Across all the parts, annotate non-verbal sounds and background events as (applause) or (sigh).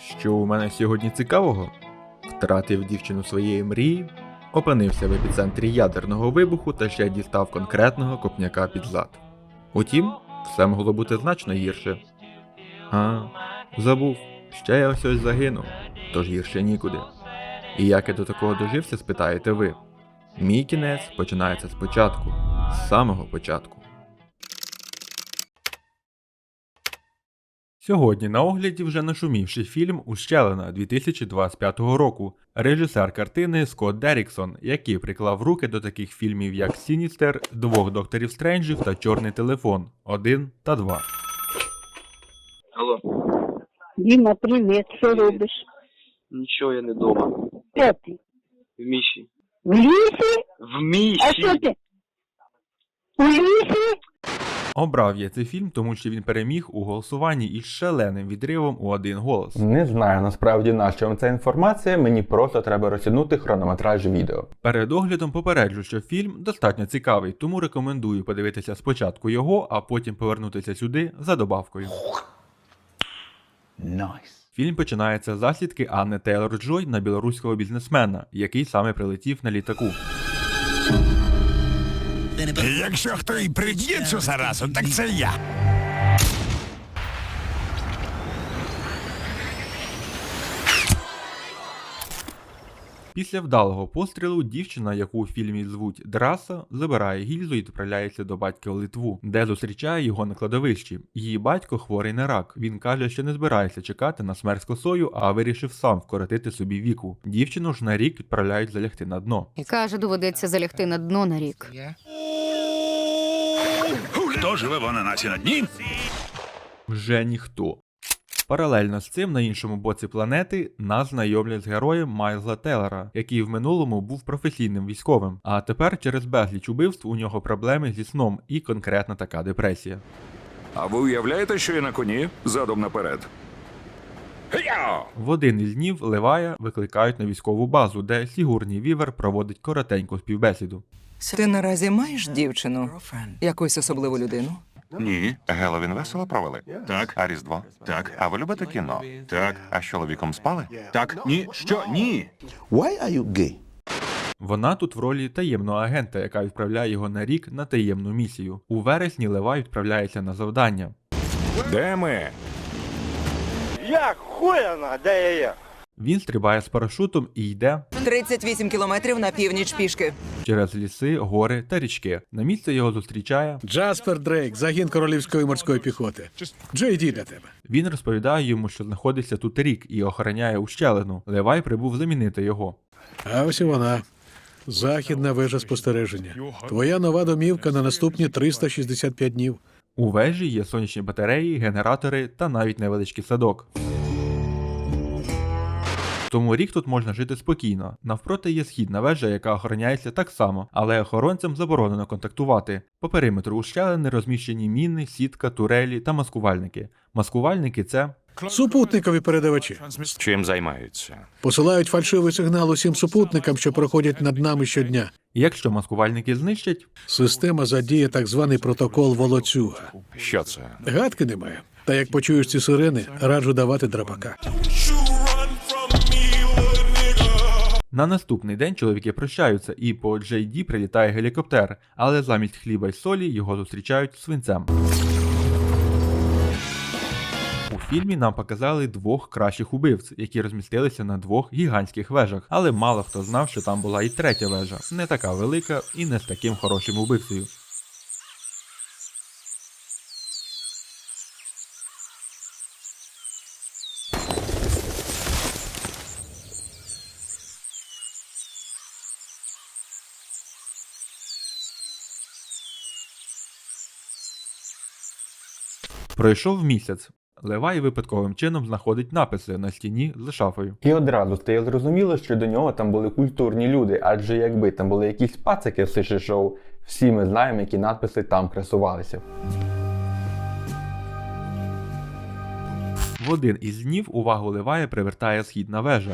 Що у мене сьогодні цікавого? Втратив дівчину своєї мрії, опинився в епіцентрі ядерного вибуху та ще дістав конкретного копняка під зад. Утім, все могло бути значно гірше. А, забув, ще я ось загинув, тож гірше нікуди. І як я до такого дожився, спитаєте ви. Мій кінець починається спочатку, з самого початку. Сьогодні на огляді вже нашумівший фільм Ущелина 2025 року. Режисер картини Скотт Деріксон, який приклав руки до таких фільмів як Сіністер, Двох докторів Стренджів та Чорний телефон 1 та 2. Алло, Діма, привіт, що робиш? нічого я не дома. Де ти? В міші. В лісі? В А що ти? У лісі? Обрав я цей фільм, тому що він переміг у голосуванні із шаленим відривом у один голос. Не знаю насправді на що вам ця інформація, мені просто треба розтягнути хронометраж відео. Перед оглядом попереджу, що фільм достатньо цікавий, тому рекомендую подивитися спочатку його, а потім повернутися сюди за добавкою. Фільм починається з заслідки Анни Тейлор Джой на білоруського бізнесмена, який саме прилетів на літаку. Якщо хто і приб'є цю заразу, так це я. Після вдалого пострілу дівчина, яку у фільмі звуть Драса, забирає гільзу і відправляється до батька в Литву, де зустрічає його на кладовищі. Її батько хворий на рак. Він каже, що не збирається чекати на смерть з косою, а вирішив сам вкоротити собі віку. Дівчину ж на рік відправляють залягти на дно. І Каже, доведеться залягти на дно на рік. Хто живе в ананасі на дні? Вже ніхто. Паралельно з цим на іншому боці планети нас знайомлять з героєм Майлза Теллера, який в минулому був професійним військовим, а тепер через безліч убивств у нього проблеми зі сном і конкретна така депресія. А ви уявляєте, що я на коні задом наперед? В один із днів Левая викликають на військову базу, де Сігурній Вівер проводить коротеньку співбесіду. Ти наразі маєш дівчину? Якусь особливу людину? Ні, Геловін весело провели. Так. А Різдво? Так. А ви любите кіно? Так. А з чоловіком спали? Так, ні, що, ні. Why are you gay? Вона тут в ролі таємного агента, яка відправляє його на рік на таємну місію. У вересні Левай відправляється на завдання. Де ми? Він стрибає з парашутом і йде 38 кілометрів на північ пішки. через ліси, гори та річки. На місце його зустрічає. Джаспер Дрейк, загін королівської морської піхоти. Джей Ді для тебе. Він розповідає йому, що знаходиться тут рік і охороняє ущелину. Левай прибув замінити його. А ось і вона. Західна вежа спостереження. Твоя нова домівка на наступні 365 днів. У вежі є сонячні батареї, генератори та навіть невеличкий садок. Тому рік тут можна жити спокійно. Навпроти є східна вежа, яка охороняється так само, але охоронцям заборонено контактувати. По периметру ущелини розміщені міни, сітка, турелі та маскувальники. Маскувальники це Супутникові передавачі Чим займаються? посилають фальшивий сигнал усім супутникам, що проходять над нами щодня. якщо маскувальники знищать, Система задіє так званий протокол волоцюга. Що це? Гадки немає. Та як почуєш ці сирени, раджу давати драпака. На наступний день чоловіки прощаються, і по JD прилітає гелікоптер, але замість хліба й солі його зустрічають свинцем. У фільмі нам показали двох кращих убивць, які розмістилися на двох гігантських вежах, але мало хто знав, що там була і третя вежа, не така велика і не з таким хорошим убивцею. Пройшов місяць. Левай випадковим чином знаходить написи на стіні з шафою. І одразу стає зрозуміло, що до нього там були культурні люди, адже якби там були якісь пацики в сиші шоу, всі ми знаємо, які надписи там красувалися. В один із днів увагу Левая привертає східна вежа.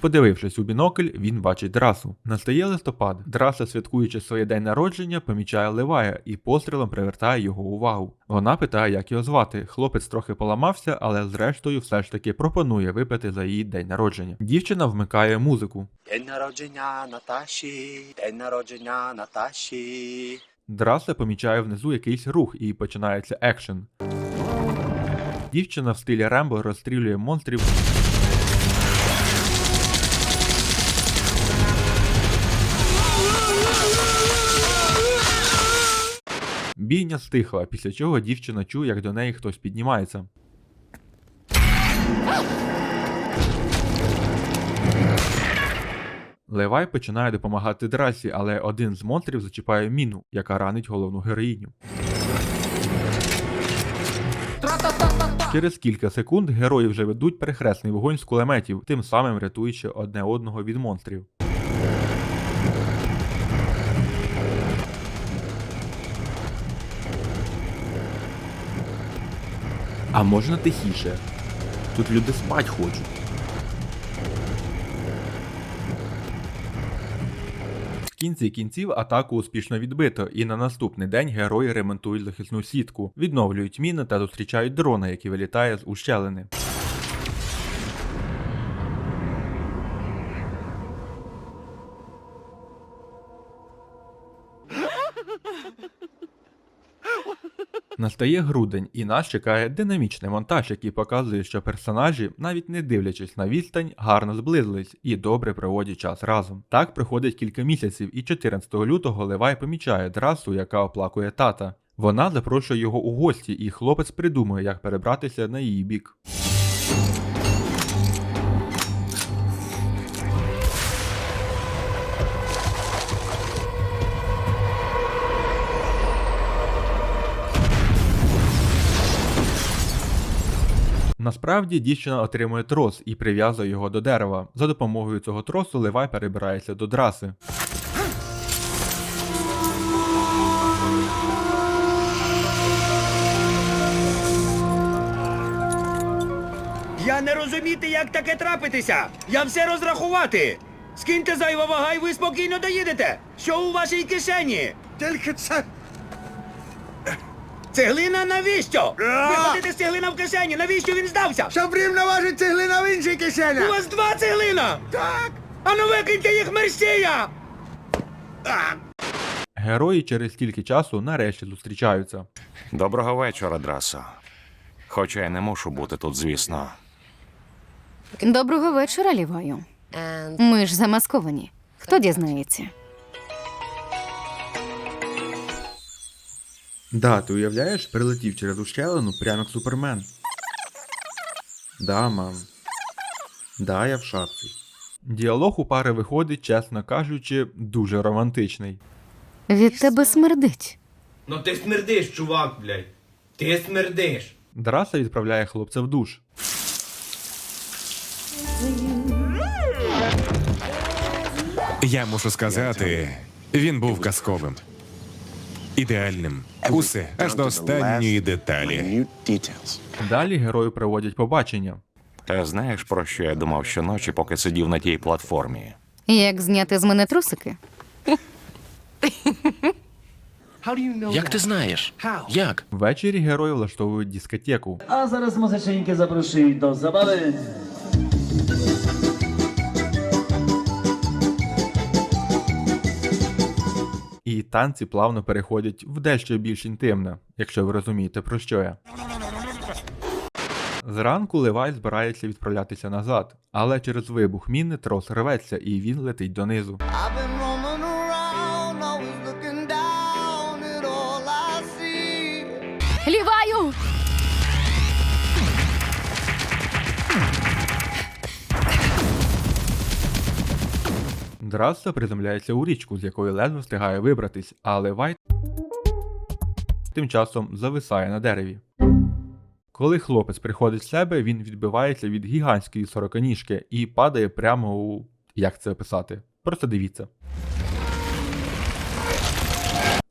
Подивившись у бінокль, він бачить Драсу. Настає листопад. Драса, святкуючи своє день народження, помічає Левая і пострілом привертає його увагу. Вона питає, як його звати. Хлопець трохи поламався, але зрештою все ж таки пропонує випити за її день народження. Дівчина вмикає музику. День народження Наташі, день народження Наташі. Драса помічає внизу якийсь рух і починається екшен. Дівчина в стилі Рембо розстрілює монстрів. Бійня стихла, після чого дівчина чує, як до неї хтось піднімається. Левай починає допомагати Драсі, але один з монстрів зачіпає міну, яка ранить головну героїню. Через кілька секунд герої вже ведуть перехресний вогонь з кулеметів, тим самим рятуючи одне одного від монстрів. А можна тихіше? Тут люди спать хочуть. В кінці кінців атаку успішно відбито, і на наступний день герої ремонтують захисну сітку, відновлюють міни та зустрічають дрона, який вилітає з ущелини. Настає грудень, і нас чекає динамічний монтаж, який показує, що персонажі, навіть не дивлячись на відстань, гарно зблизились і добре проводять час разом. Так проходить кілька місяців, і 14 лютого Левай помічає драсу, яка оплакує тата. Вона запрошує його у гості, і хлопець придумує, як перебратися на її бік. Насправді дівчина отримує трос і прив'язує його до дерева. За допомогою цього тросу Левай перебирається до драси. Я не розуміти, як таке трапитися. Я все розрахувати. Скиньте зайва вага і ви спокійно доїдете. Що у вашій кишені? Тільки це. Цеглина навіщо? Ви ходите з цеглина в кишені. Навіщо він здався? Щоб рівно важить цеглина в іншій кишені. У вас два цеглина? Так. А ну викиньте їх мерщія! Герої через стільки часу нарешті зустрічаються. Доброго вечора, Драсо. Хоча я не мушу бути тут, звісно. Доброго вечора, Ліваю. Ми ж замасковані. Хто дізнається? Да, ти уявляєш, прилетів через ущелину прямо як супермен. Да, мам. Да, я в шапці. Діалог у пари виходить, чесно кажучи, дуже романтичний. Від тебе смердить. Ну ти смердиш, чувак, блядь. Ти смердиш. Драса відправляє хлопця в душ. Я мушу сказати, він був казковим. Ідеальним. Усе аж до останньої деталі. Далі герої проводять побачення. Та знаєш, про що я думав щоночі, поки сидів на тій платформі? Як зняти з мене трусики? Як ти знаєш? Як? Ввечері герої влаштовують дискотеку. А зараз музиченьки запрошують до забави. Танці плавно переходять в дещо більш інтимне, якщо ви розумієте про що я. Зранку Левай збирається відправлятися назад, але через вибух міни трос рветься і він летить донизу. Драса приземляється у річку, з якої ледве встигає вибратись, а Левай тим часом зависає на дереві. Коли хлопець приходить в себе, він відбивається від гігантської сороконіжки і падає прямо у. як це описати? Просто дивіться.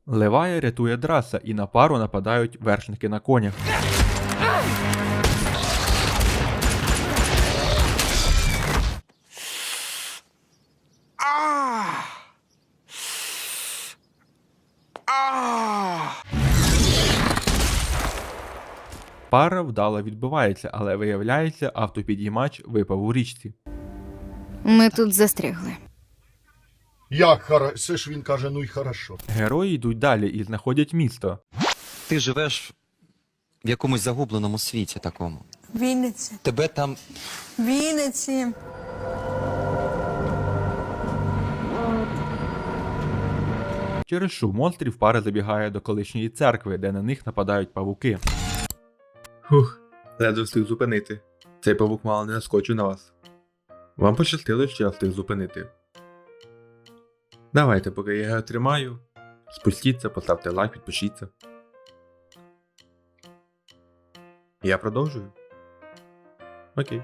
Левая рятує Драса і на пару нападають вершники на конях. Пара вдало відбивається, але виявляється, автопідіймач випав у річці. Ми тут застрягли. Як хорошо? Все ж він каже, ну й хорошо. Герої йдуть далі і знаходять місто. Ти живеш в якомусь загубленому світі такому. Вінниці. Тебе там Вінниці. Через шум монстрів пара забігає до колишньої церкви, де на них нападають павуки. Хух, ледве встиг зупинити. Цей павук мало не наскочив на вас. Вам пощастило, що я встиг зупинити. Давайте, поки я його тримаю. Спустіться, поставте лайк, підпишіться. Я продовжую. Окей.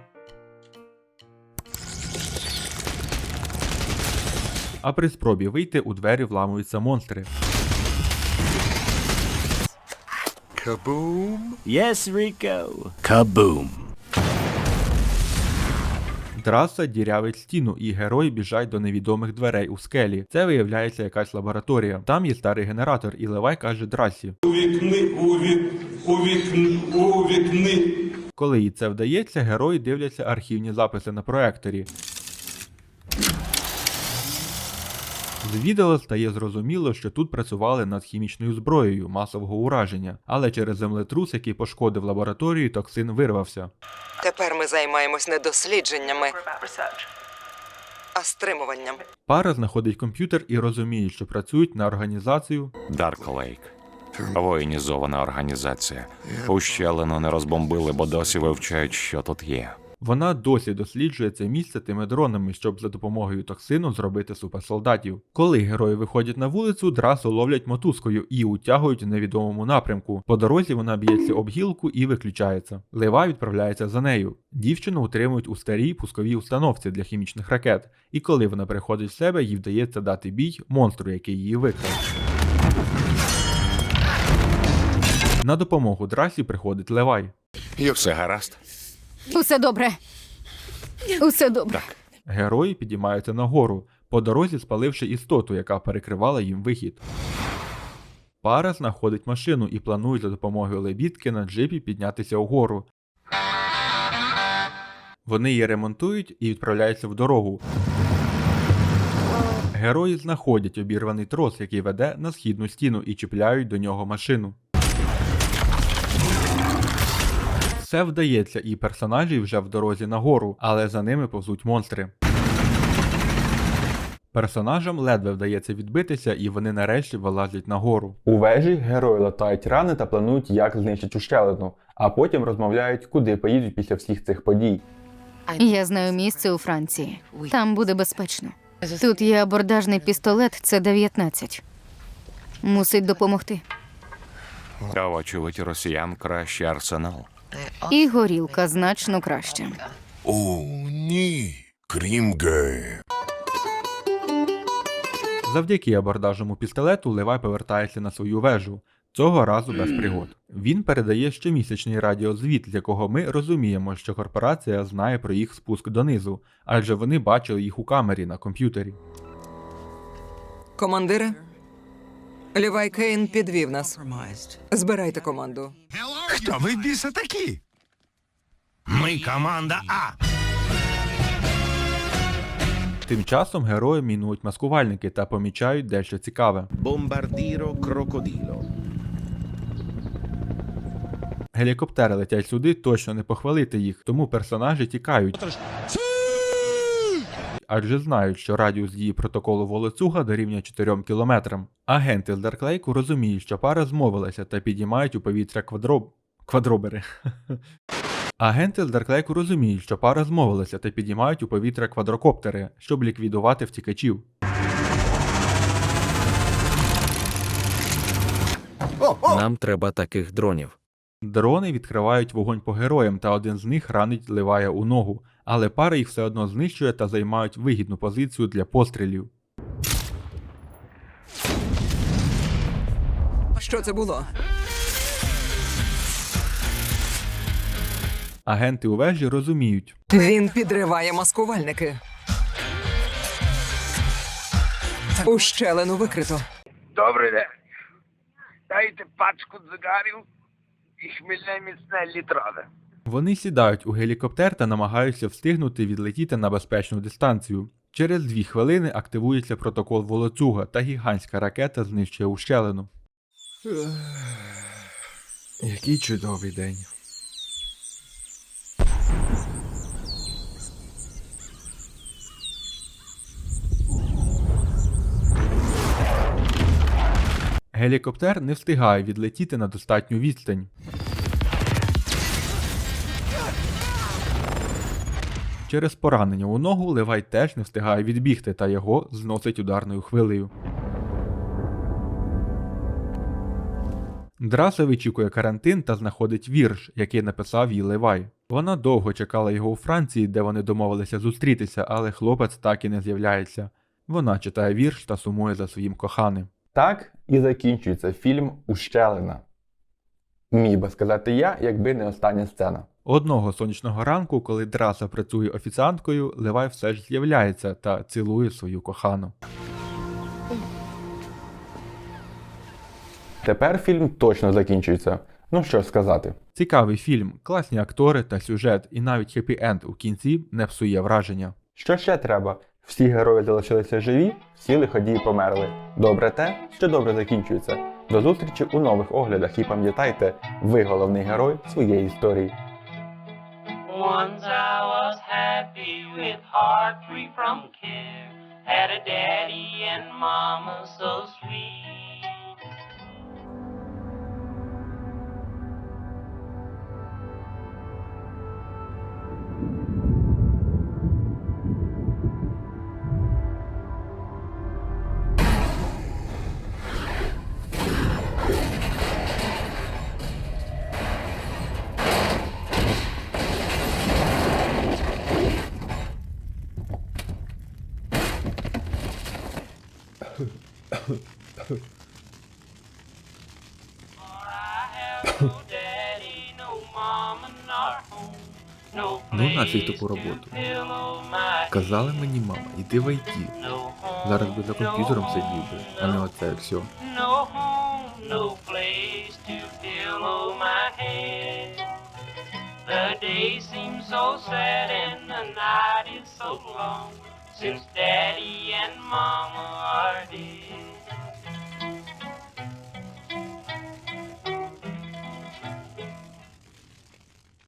А при спробі вийти у двері вламуються монстри. Yes, Rico. Кабум. Траса дірявить стіну, і герої біжать до невідомих дверей у скелі. Це виявляється якась лабораторія. Там є старий генератор, і Левай каже Драсі. У вікни, у вік, у вікни, у вікни. Коли їй це вдається, герої дивляться архівні записи на проекторі. З відео стає зрозуміло, що тут працювали над хімічною зброєю масового ураження, але через землетрус, який пошкодив лабораторію, токсин вирвався. Тепер ми займаємось не дослідженнями, а стримуванням. Пара знаходить комп'ютер і розуміє, що працюють на організацію. Дарк Лейк. Воєнізована організація. Ущелину не розбомбили, бо досі вивчають, що тут є. Вона досі досліджує це місце тими дронами, щоб за допомогою токсину зробити суперсолдатів. Коли герої виходять на вулицю, драсу ловлять мотузкою і утягують у невідомому напрямку. По дорозі вона б'ється об гілку і виключається. Лева відправляється за нею. Дівчину утримують у старій пусковій установці для хімічних ракет, і коли вона приходить в себе, їй вдається дати бій монстру, який її викрав. На допомогу драсі приходить Левай. І все гаразд. Усе добре. Усе добре. Герої підіймаються нагору, по дорозі спаливши істоту, яка перекривала їм вихід. Пара знаходить машину і планує за допомогою лебідки на джипі піднятися угору. Вони її ремонтують і відправляються в дорогу. Герої знаходять обірваний трос, який веде на східну стіну, і чіпляють до нього машину. Все вдається, і персонажі вже в дорозі нагору, але за ними повзуть монстри. Персонажам ледве вдається відбитися, і вони нарешті вилазять нагору. У вежі герої латають рани та планують, як знищити ущелину, а потім розмовляють, куди поїдуть після всіх цих подій. Я знаю місце у Франції. Там буде безпечно. Тут є абордажний пістолет, це 19. Мусить допомогти. А вочевидь росіян кращий арсенал. І горілка значно краще. О, ні. Крім геї. Завдяки абордажному пістолету Левай повертається на свою вежу, цього разу без пригод. Він передає щомісячний радіозвіт, з якого ми розуміємо, що корпорація знає про їх спуск донизу, адже вони бачили їх у камері на комп'ютері. Командире, Лівай Кейн підвів нас. Збирайте команду. Хто ви біса такі? Ми команда А. Тим часом герої мінують маскувальники та помічають дещо цікаве. Бомбардіро крокодило. Гелікоптери летять сюди, точно не похвалити їх, тому персонажі тікають. Адже знають, що радіус дії протоколу волоцюга дорівнює 4 кілометрам. Агенти з Дарклейку розуміють, що пара змовилася та підіймають у повітря квадроб... квадробери. (laughs) Агенти з Дарклейку розуміють, що пара змовилася та підіймають у повітря квадрокоптери, щоб ліквідувати втікачів. Нам треба таких дронів. Дрони відкривають вогонь по героям, та один з них ранить Ливая у ногу, але пара їх все одно знищує та займають вигідну позицію для пострілів. Що це було? Агенти у вежі розуміють, Він підриває маскувальники. Ущелину викрито. Добрий день. Дайте пачку цигарів. і хмільне міцне літраве. Вони сідають у гелікоптер та намагаються встигнути відлетіти на безпечну дистанцію. Через дві хвилини активується протокол волоцюга та гігантська ракета знищує ущелину. Який чудовий день. Гелікоптер не встигає відлетіти на достатню відстань. Через поранення у ногу Левай теж не встигає відбігти та його зносить ударною хвилею. Драса вичікує карантин та знаходить вірш, який написав їй Левай. Вона довго чекала його у Франції, де вони домовилися зустрітися, але хлопець так і не з'являється. Вона читає вірш та сумує за своїм коханим. Так і закінчується фільм Ущелина. Міг би сказати я, якби не остання сцена. Одного сонячного ранку, коли Драса працює офіціанткою, Левай все ж з'являється та цілує свою кохану. Тепер фільм точно закінчується. Ну що ж сказати. Цікавий фільм, класні актори та сюжет, і навіть хеппі-енд у кінці не псує враження. Що ще треба? Всі герої залишилися живі, всі лиходії померли. Добре те, що добре закінчується. До зустрічі у нових оглядах і пам'ятайте, ви головний герой своєї історії. Once I was happy with heart free from care. Had a daddy and mama so sweet. Ну, нафіг таку роботу. Казали мені, мама, іди в IT. Зараз би за комп'ютером сидів би, а не оце все. Since Daddy and Mama are dead.